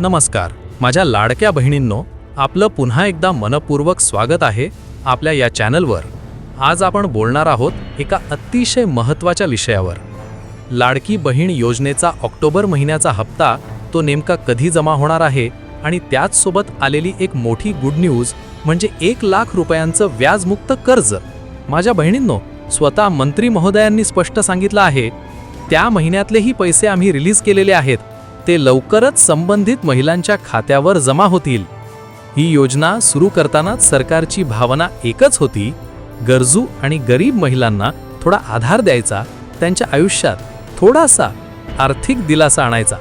नमस्कार. माझ्या लाडक्या बहिणींनो आपलं पुन्हा एकदा मनपूर्वक स्वागत आहे आपल्या या चॅनलवर. आज आपण बोलणार आहोत एका अतिशय महत्त्वाच्या विषयावर. लाडकी बहीण योजनेचा ऑक्टोबर महिन्याचा हप्ता तो नेमका कधी जमा होणार आहे आणि त्याचसोबत आलेली एक मोठी गुड न्यूज म्हणजे एक लाख रुपयांचं व्याजमुक्त कर्ज. माझ्या बहिणींनो स्वतः मंत्री महोदयांनी स्पष्ट सांगितलं आहे त्या महिन्यातलेही पैसे आम्ही रिलीज केलेले आहेत ते लवकरच संबंधित महिलांच्या खात्यावर जमा होतील. ही योजना सुरू करतानाच सरकारची भावना एकच होती गरजू आणि गरीब महिलांना थोडा आधार द्यायचा त्यांच्या आयुष्यात थोडासा आर्थिक दिलासा आणायचा.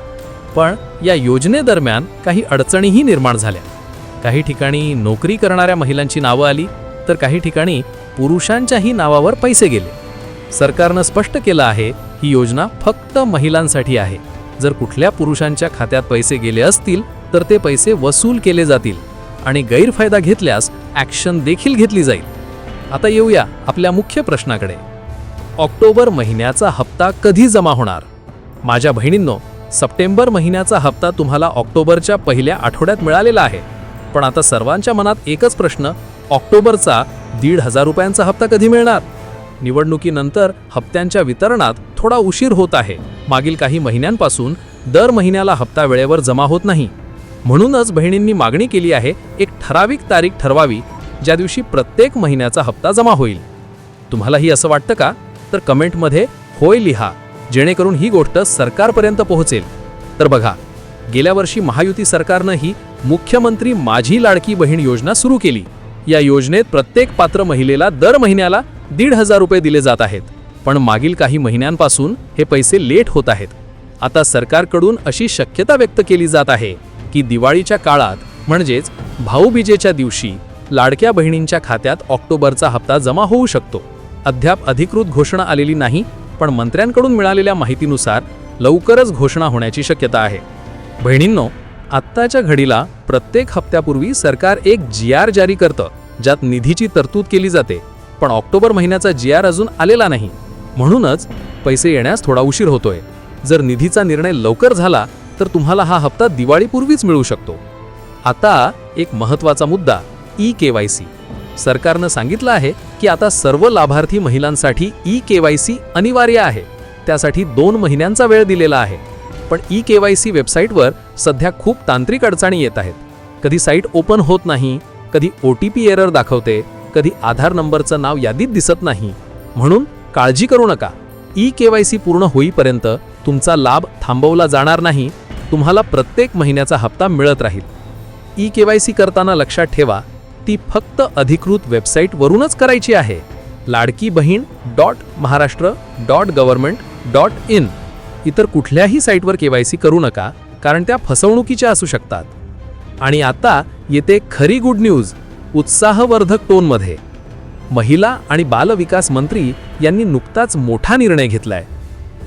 पण या योजनेदरम्यान काही अडचणीही निर्माण झाल्या. काही ठिकाणी नोकरी करणाऱ्या महिलांची नावं आली तर काही ठिकाणी पुरुषांच्याही नावावर पैसे गेले. सरकारनं स्पष्ट केलं आहे ही योजना फक्त महिलांसाठी आहे. जर कुठल्या पुरुषांच्या खात्यात पैसे गेले असतील तर ते पैसे वसूल केले जातील आणि गैरफायदा घेतल्यास ॲक्शन देखील घेतली जाईल. आता येऊया आपल्या मुख्य प्रश्नाकडे. ऑक्टोबर महिन्याचा हप्ता कधी जमा होणार? माझ्या बहिणींनो सप्टेंबर महिन्याचा हप्ता तुम्हाला ऑक्टोबरच्या पहिल्या आठवड्यात मिळालेला आहे. पण आता सर्वांच्या मनात एकच प्रश्न ऑक्टोबरचा दीड हजार रुपयांचा हप्ता कधी मिळणार? निवडणुकीनंतर हप्त्यांच्या वितरणात थोडा उशीर होत आहे. मागील काही महिन्यांपासून दर महिन्याला हप्ता वेळेवर जमा होत नाही. म्हणूनच बहिणींनी मागणी केली आहे एक ठराविक तारीख ठरवावी ज्या दिवशी प्रत्येक महिन्याचा हप्ता जमा होईल. तुम्हालाही असं वाटतं का? तर कमेंटमध्ये होय लिहा जेणेकरून ही गोष्ट सरकारपर्यंत पोहोचेल. तर बघा गेल्या वर्षी महायुती सरकारनं ही मुख्यमंत्री माझी लाडकी बहीण योजना सुरू केली. या योजनेत प्रत्येक पात्र महिलेला दर महिन्याला दीड हजार रुपये दिले जात आहेत. पण मागील काही महिन्यांपासून हे पैसे लेट होत आहेत. आता सरकारकडून अशी शक्यता व्यक्त केली जात आहे की दिवाळीच्या काळात म्हणजेच भाऊबीजेच्या दिवशी लाडक्या बहिणींच्या खात्यात ऑक्टोबरचा हप्ता जमा होऊ शकतो. अद्याप अधिकृत घोषणा आलेली नाही पण मंत्र्यांकडून मिळालेल्या माहितीनुसार लवकरच घोषणा होण्याची शक्यता आहे. बहिणींनो आत्ताच्या घडीला प्रत्येक हप्त्यापूर्वी सरकार एक जी आर जारी करतं ज्यात निधीची तरतूद केली जाते. पण ऑक्टोबर महिन्याचा जी आर अजून आलेला नाही. म्हणूनच पैसे येण्यास थोडा उशीर होतोय. जर निधीचा निर्णय लवकर झाला तर तुम्हाला हा हप्ता दिवाळीपूर्वीच मिळू शकतो. आता एक महत्त्वाचा मुद्दा ई के वाय सी सरकारनं सांगितलं आहे की आता सर्व लाभार्थी महिलांसाठी ई के वाय सी अनिवार्य आहे. त्यासाठी दोन महिन्यांचा वेळ दिलेला आहे. पण ई के वाय सी वेबसाईटवर सध्या खूप तांत्रिक अडचणी येत आहेत. कधी साईट ओपन होत नाही कधी ओ टी पी एरर दाखवते कधी आधार नंबरचं नाव यादीत दिसत नाही. म्हणून काळजी करू नका. ई के वाय सी पूर्ण होईपर्यंत तुमचा लाभ थांबवला जाणार नाही तुम्हाला प्रत्येक महिन्याचा हप्ता मिळत राहील. ई के वाय सी करताना लक्षात ठेवा ती फक्त अधिकृत वेबसाईटवरूनच करायची आहे. Ladki Bahin dot Maharashtra dot government dot in. इतर कुठल्याही साईटवर के वाय सी करू नका कारण त्या फसवणुकीच्या असू शकतात. आणि आता येते खरी गुड न्यूज उत्साहवर्धक टोनमध्ये. महिला आणि बालविकास मंत्री यांनी नुकताच मोठा निर्णय घेतलाय.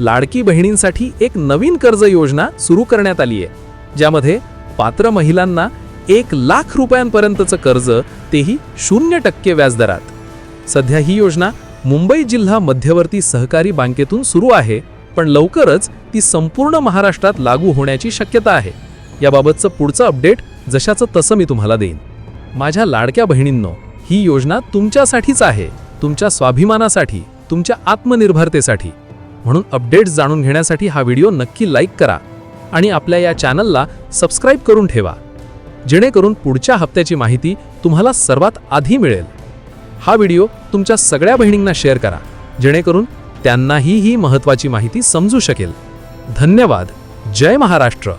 लाडकी बहिणींसाठी एक नवीन कर्ज योजना सुरू करण्यात आली आहे ज्यामध्ये पात्र महिलांना एक लाख रुपयांपर्यंतचं कर्ज तेही शून्य टक्के व्याजदरात. सध्या ही योजना मुंबई जिल्हा मध्यवर्ती सहकारी बँकेतून सुरू आहे पण लवकरच ती संपूर्ण महाराष्ट्रात लागू होण्याची शक्यता आहे. याबाबतचं पुढचं अपडेट जशाचं तसं मी तुम्हाला देईन. माझ्या लाडक्या बहिणींनो ही योजना तुमच्यासाठीच आहे तुमच्या स्वाभिमानासाठी तुमच्या आत्मनिर्भरतेसाठी. म्हणून अपडेट्स जाणून घेण्यासाठी हा व्हिडिओ नक्की लाईक करा आणि आपल्या या चॅनलला सबस्क्राईब करून ठेवा. जेणेकरून पुढच्या हप्त्याची माहिती तुम्हाला सर्वात आधी मिळेल. हा व्हिडिओ तुमच्या सगळ्या बहिणींना शेअर करा जेणेकरून त्यांनाही ही महत्त्वाची माहिती समजू शकेल. धन्यवाद. जय महाराष्ट्र.